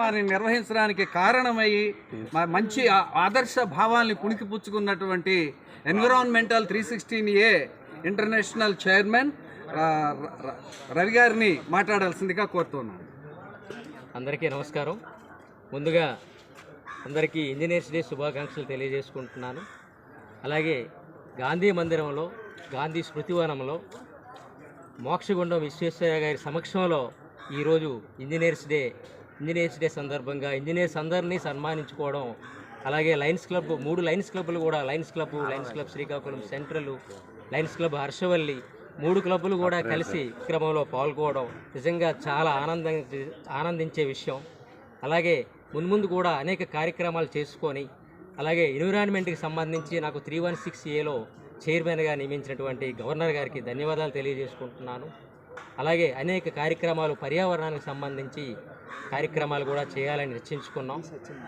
వారిని నిర్వహించడానికి కారణమై మంచి ఆదర్శ భావాల్ని పుణికిపుచ్చుకున్నటువంటి environmental three sixteen A international chairman Ravi గారిని మాట్లాడాల్సిందిగా కోరుతున్నాను. అందరికీ నమస్కారం. ముందుగా అందరికీ ఇంజనీర్స్ డే శుభాకాంక్షలు తెలియజేసుకుంటున్నాను. అలాగే గాంధీ మందిరంలో గాంధీ స్మృతివనంలో మోక్షగుండం విశ్వేశ్వరయ్య గారి సమక్షంలో ఈరోజు ఇంజనీర్స్ డే ఇంజనీర్స్ డే సందర్భంగా ఇంజనీర్స్ అందరినీ సన్మానించుకోవడం అలాగే లయన్స్ క్లబ్ మూడు లయన్స్ క్లబ్లు కూడా Lions Club Lions Club Srikakulam central Lions Club Harshavalli మూడు క్లబ్బులు కూడా కలిసి క్రమంలో పాల్గొవడం నిజంగా చాలా ఆనందం ఆనందించే విషయం. అలాగే మున్ముందు కూడా అనేక కార్యక్రమాలు చేసుకొని అలాగే ఎన్విరాన్మెంట్కి సంబంధించి నాకు త్రీ వన్ సిక్స్ ఏలో చైర్మన్గా నియమించినటువంటి గవర్నర్ గారికి ధన్యవాదాలు తెలియజేసుకుంటున్నాను. అలాగే అనేక కార్యక్రమాలు పర్యావరణానికి సంబంధించి కార్యక్రమాలు కూడా చేయాలని నిశ్చయించుకున్నాం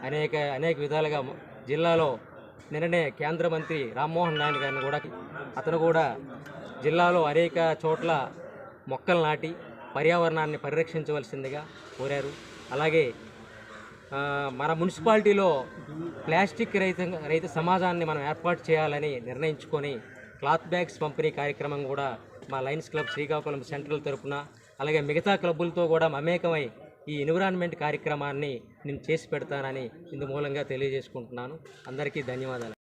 అనేక అనేక విధాలుగా జిల్లాలో నిన్ననే కేంద్ర మంత్రి రామ్మోహన్ నాయుడు గారిని కూడా అతను కూడా జిల్లాలో అనేక చోట్ల మొక్కలు నాటి పర్యావరణాన్ని పరిరక్షించవలసిందిగా కోరారు. అలాగే మన మున్సిపాలిటీలో ప్లాస్టిక్ రహిత రహిత సమాజాన్ని మనం ఏర్పాటు చేయాలని నిర్ణయించుకొని క్లాత్ బ్యాగ్స్ పంపిణీ కార్యక్రమం కూడా మా లయన్స్ క్లబ్ శ్రీకాకుళం సెంట్రల్ తరపున అలాగే మిగతా క్లబ్బులతో కూడా మమేకమై ఈ ఎన్విరాన్మెంట్ కార్యక్రమాన్ని నేను చేసి పెడతానని ఇందు మూలంగా తెలియజేసుకుంటున్నాను. అందరికీ ధన్యవాదాలు.